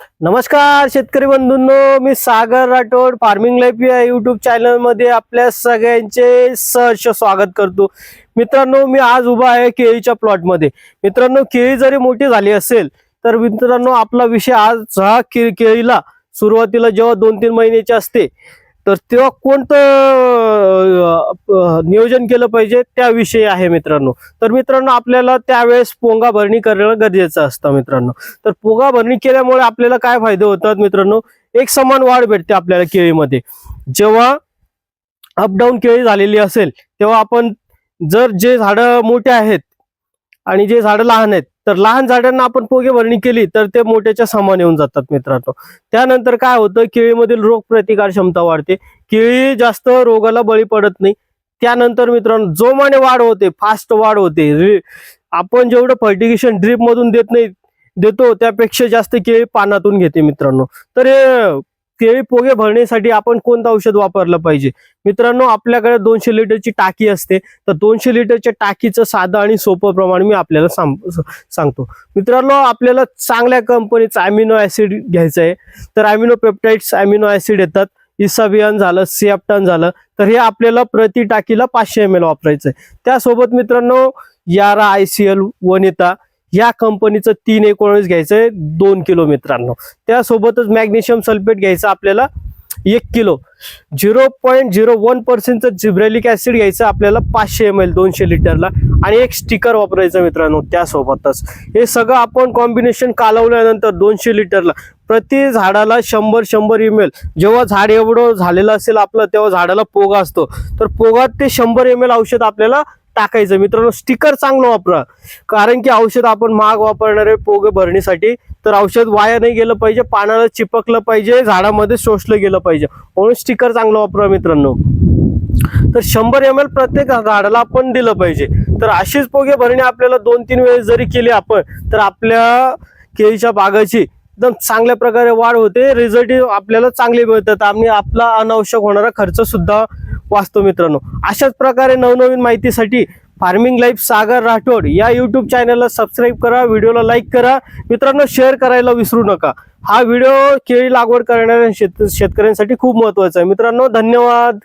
नमस्कार शेतकरी बंधूंनो. मी सागर राठोड फार्मिंग लाईफ या युट्यूब चॅनलमध्ये आपल्या सगळ्यांचे सहर्ष स्वागत करतो. मित्रांनो मी आज उभा आहे केळीच्या प्लॉटमध्ये मित्रांनो केळी जरी मोठी झाली असेल तर मित्रांनो आपला विषय आज हा के- केळीला सुरुवातीला जेव्हा दोन तीन महिन्याची असते तर तेव्हा कोणतं नियोजन केलं पाहिजे? त्याविषयी आहे मित्रांनो. तर मित्रांनो आपल्याला त्यावेळेस पोंगा भरणी करणं गरजेचं असतं मित्रांनो. तर पोंगा भरणी केल्यामुळे आपल्याला काय फायदे होतात मित्रांनो? एक समान वाढ भेटते आपल्याला केळीमध्ये. जेव्हा अपडाऊन केळी झालेली असेल तेव्हा आपण जर जे झाडं मोठे आहेत आणि जे झाडं लहान आहेत तर लहान झाडांना आपण पोगे भरणी केली तर ते मोठ्याच्या समान येऊन जातात मित्रांनो. त्यानंतर काय होतं केळीमधील रोग प्रतिकार क्षमता वाढते. केळी जास्त रोगाला बळी पडत नाही. त्यानंतर मित्रांनो जोमाने वाढ होते फास्ट वाढ होते. आपण जेवढं फर्टिगेशन ड्रीप मधून देत नाही देतो त्यापेक्षा जास्त केळी पानातून घेते मित्रांनो. तर हे केळी पोगे भरण्यासाठी आपण कोणतं औषध वापरलं पाहिजे? मित्रांनो आपल्याकडे दोनशे लिटरची टाकी असते. तर दोनशे लिटरच्या टाकीचं साधं आणि सोपं प्रमाण मी आपल्याला सांग- सांगतो. मित्रांनो आपल्याला चांगल्या कंपनीचं अमिनो ऍसिड घ्यायचं आहे. तर अमिनो पेप्टाइड्स अमिनो ऍसिड येतात. इसाबियान झालं सियाप्टान झालं. तर हे आपल्याला प्रति टाकीला पाचशे एम एल वापरायचं आहे. त्यासोबत मित्रांनो यारा आय सी एल वनिता या कंपनीचं तीन एकोणीस घ्यायचंय दोन किलो मित्रांनो. त्यासोबतच मॅग्नेशियम सल्फेट घ्यायचं आपल्याला एक kilo. Zero point zero one पर्सेंटचं जिब्रेलिक ऍसिड घ्यायचं आपल्याला पाचशे एम एल दोनशे लिटरला. आणि एक स्टिकर वापरायचं मित्रांनो त्यासोबतच. हे सगळं आपण कॉम्बिनेशन कालवल्यानंतर दोनशे लिटरला. प्रति झाडाला शंभर शंभर एम एल जेव्हा झाड एवढं झालेलं असेल आपलं तेव्हा झाडाला पोगा असतो. तर पोगात ते शंभर एम एल औषध आपल्याला टाकायचं. मित्रांनो स्टिकर चांगलं वापरा. कारण की औषध आपण महाग वापरणारे पोगे भरणीसाठी तर औषध वाया नाही गेलं पाहिजे पानाला चिपकलं पाहिजे झाडामध्ये शोषलं गेलं पाहिजे. म्हणून स्टिकर चांगलं वापरा मित्रांनो. तर शंभर एम एल प्रत्येक झाडाला आपण दिलं पाहिजे. तर अशीच पोगे भरणी आपल्याला दोन तीन वेळेस जरी केली आपण तर आपल्या केळीच्या बागाची एकदम चांगल्या प्रकारे वाढ होते. रिझल्ट आपल्याला चांगले मिळतात. आणि आपला अनावश्यक होणारा खर्च सुद्धा वाचतो मित्रांनो. अशाच प्रकारे नवनवीन माहितीसाठी फार्मिंग लाईफ सागर राठोड या युट्यूब चॅनलला सबस्क्राईब करा व्हिडिओला लाईक करा. मित्रांनो शेअर करायला विसरू नका. हा व्हिडिओ केळी लागवड करणाऱ्या शेत शेतकऱ्यांसाठी खूप महत्त्वाचा आहे. मित्रांनो धन्यवाद.